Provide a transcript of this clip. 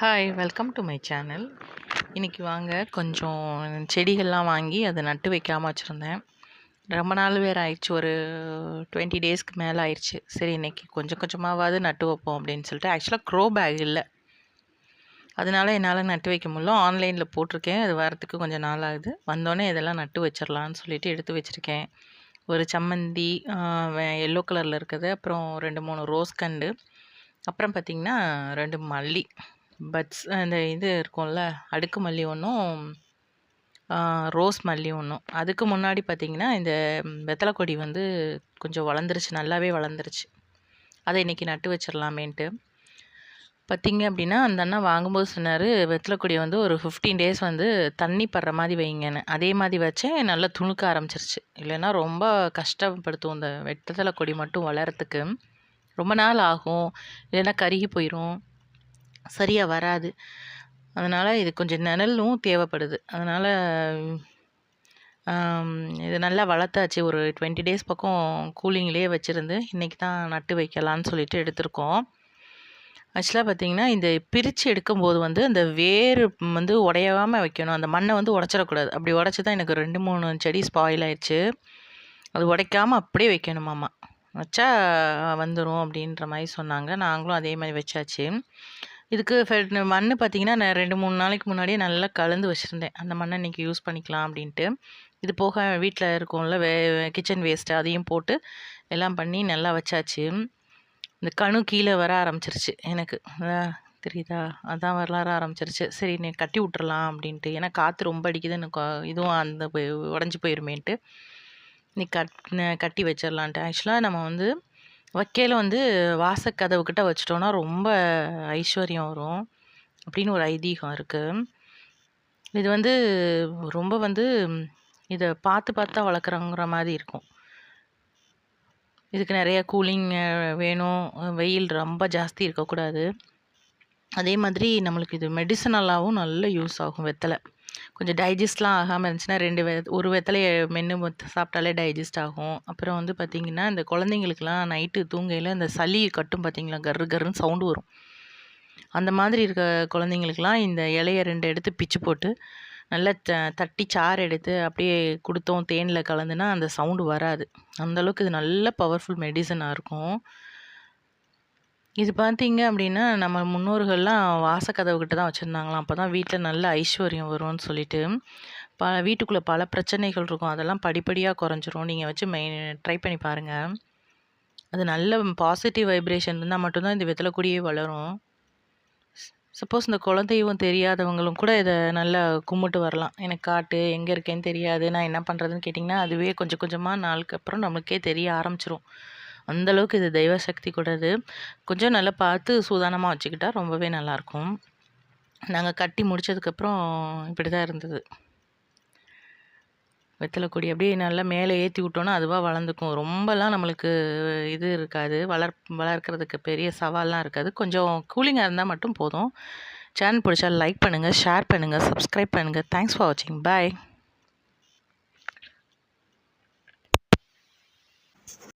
Hi welcome to my channel இன்றைக்கி வாங்க கொஞ்சம் செடிகள்லாம் வாங்கி அதை நட்டு வைக்காமல் வச்சுருந்தேன். ரொம்ப நாள் வேறு ஆயிடுச்சு ஒரு டுவெண்ட்டி டேஸ்க்கு மேலே ஆயிடுச்சு. சரி இன்றைக்கி கொஞ்சம் கொஞ்சமாவது நட்டு வைப்போம் அப்படின்னு சொல்லிட்டு ஆக்சுவலாக க்ரோ பேக் இல்லை. அதனால என்னால் நட்டு வைக்க முடியல. ஆன்லைனில் போட்டிருக்கேன் அது வரத்துக்கு கொஞ்சம் நாள் ஆகுது வந்தோடனே இதெல்லாம் நட்டு வச்சிடலான்னு சொல்லிட்டு எடுத்து வச்சுருக்கேன். ஒரு சம்மந்தி எல்லோ கலரில் இருக்குது அப்புறம் ரெண்டு மூணு ரோஸ் கண்டு. அப்புறம் பார்த்திங்கன்னா ரெண்டு மல்லி. பட்ஸ் அந்த இது இருக்கும்ல அடுக்கு மல்லி ஒன்றும் ரோஸ் மல்லி ஒன்றும் அதுக்கு முன்னாடி பார்த்திங்கன்னா இந்த வெத்தலை கொடி வந்து கொஞ்சம் வளர்ந்துருச்சு நல்லாவே வளர்ந்துருச்சு. அதை இன்றைக்கி நட்டு வச்சிடலாமேன்ட்டு. பார்த்திங்க அப்படின்னா அந்த அண்ணா வாங்கும்போது சொன்னார் வெத்தலை கொடி வந்து ஒரு ஃபிஃப்டீன் டேஸ் வந்து தண்ணி படுற மாதிரி வைங்கன்னு. அதே மாதிரி வச்சேன் நல்லா துணுக்க ஆரம்பிச்சிருச்சு. இல்லைன்னா ரொம்ப கஷ்டப்படுத்தும் இந்த வெத்தலை கொடி மட்டும் வளரத்துக்கு ரொம்ப நாள் ஆகும் இல்லைன்னா கருகி போயிடும் சரியாக வராது. அதனால் இது கொஞ்சம் நிழலும் தேவைப்படுது. அதனால் இது நல்லா வளர்த்தாச்சு. ஒரு டுவெண்ட்டி டேஸ் பக்கம் கூலிங்லேயே வச்சுருந்து இன்றைக்கி தான் நட்டு வைக்கலான்னு சொல்லிட்டு எடுத்திருக்கோம். ஆக்சுவலாக பார்த்திங்கன்னா இந்த பிரித்து எடுக்கும்போது வந்து அந்த வேர் வந்து உடையாமல் வைக்கணும். அந்த மண்ணை வந்து உடச்சிடக்கூடாது. அப்படி உடச்சி தான் எனக்கு ரெண்டு மூணு செடி ஸ்பாயில் ஆயிடுச்சு. அது உடைக்காமல் அப்படியே வைக்கணுமாம்மா வச்சா வந்துடும் அப்படின்ற மாதிரி சொன்னாங்க. நாங்களும் அதே மாதிரி வச்சாச்சு. இதுக்கு மண் பார்த்திங்கன்னா நான் ரெண்டு மூணு நாளைக்கு முன்னாடியே நல்லா கலந்து வச்சுருந்தேன். அந்த மண்ணை இன்றைக்கி யூஸ் பண்ணிக்கலாம் அப்படின்ட்டு. இது போக வீட்டில் இருக்கும்ல வே கிச்சன் வேஸ்ட்டு அதையும் போட்டு எல்லாம் பண்ணி நல்லா வச்சாச்சு. இந்த கணு கீழே வர ஆரம்பிச்சிருச்சு எனக்கு. தெரியுதா? அதான் வரலாற ஆரம்பிச்சிருச்சு. சரி நீ கட்டி விட்றலாம் அப்படின்ட்டு. ஏன்னா காற்று ரொம்ப அடிக்குது எனக்கு இதுவும் அந்த உடஞ்சி போயிருமேன்ட்டு. நீ கட் கட்டி வச்சிடலான்ட்டு ஆக்சுவலாக நம்ம வந்து வைக்கையில் வந்து வாசக்கதவுக்கிட்ட வச்சிட்டோன்னா ரொம்ப ஐஸ்வர்யம் வரும். அப்படின்னு ஒரு ஐதீகம் இருக்குது இது வந்து ரொம்ப வந்து இதை பார்த்து பார்த்தா வளர்க்குறங்கிற மாதிரி இருக்கும். இதுக்கு நிறைய கூலிங் வேணும். வெயில் ரொம்ப ஜாஸ்தி இருக்கக்கூடாது. அதே மாதிரி நம்மளுக்கு இது மெடிசனலாகவும் நல்ல யூஸ் ஆகும் வெத்தலை. கொஞ்சம் டைஜஸ்ட்லாம் ஆகாமல் இருந்துச்சுன்னா ரெண்டு வெ ஒரு வெத்தலையை மென்று சாப்பிட்டாலே டைஜஸ்ட் ஆகும். அப்புறம் வந்து பார்த்திங்கன்னா இந்த குழந்தைங்களுக்குலாம் நைட்டு தூங்கையில் இந்த சளி கட்டும் பார்த்திங்களா கரு கருன்னு சவுண்டு வரும். அந்த மாதிரி இருக்க குழந்தைங்களுக்குலாம் இந்த இலையை ரெண்டு எடுத்து பிச்சு போட்டு நல்லா த தட்டி சாறு எடுத்து அப்படியே கொடுத்தோம் தேனில் கலந்துனா அந்த சவுண்டு வராது. அந்தளவுக்கு இது நல்ல பவர்ஃபுல் மெடிசனாக இருக்கும். இது பார்த்தீங்க அப்படின்னா நம்ம முன்னோர்கள்லாம் வாசக்கதவு கிட்ட தான் வச்சுருந்தாங்களாம். அப்போ தான் வீட்டில் நல்ல ஐஸ்வர்யம் வரும்னு சொல்லிட்டு ப வீட்டுக்குள்ளே பல பிரச்சனைகள் இருக்கும். அதெல்லாம் படிப்படியாக குறைஞ்சிரும். நீங்கள் வச்சு மெயின் ட்ரை பண்ணி பாருங்கள் அது நல்ல பாசிட்டிவ் வைப்ரேஷன் இருந்தால் மட்டும்தான் இந்த விதத்தில் கூடியே வளரும். சப்போஸ் இந்த குழந்தையும் தெரியாதவங்களும் கூட இதை நல்லா கும்பிட்டு வரலாம். எனக்கு காட்டு எங்கே இருக்கேன்னு தெரியாது நான் என்ன பண்ணுறதுன்னு கேட்டிங்கன்னா அதுவே கொஞ்சம் கொஞ்சமாக நாளுக்கு அப்புறம் நம்மளுக்கே தெரிய ஆரம்பிச்சிரும். அந்தளவுக்கு இது தெய்வ சக்தி கூடது கொஞ்சம் நல்லா பார்த்து சூதானமாக வச்சுக்கிட்டா ரொம்பவே நல்லாயிருக்கும். நாங்கள் கட்டி முடித்ததுக்கப்புறம் இப்படி தான் இருந்தது. வெத்தலை கொடி அப்படியே நல்லா மேலே ஏற்றி விட்டோன்னா அதுவாக வளர்ந்துக்கும். ரொம்பலாம் நம்மளுக்கு இது இருக்காது. வளர் வளர்க்குறதுக்கு பெரிய சவால்லாம் இருக்காது. கொஞ்சம் கூலிங்காக இருந்தால் மட்டும் போதும். சேனல் பிடிச்சா லைக் பண்ணுங்கள் ஷேர் பண்ணுங்கள் சப்ஸ்கிரைப் பண்ணுங்கள் தேங்க்ஸ் ஃபார் வாட்சிங் பாய்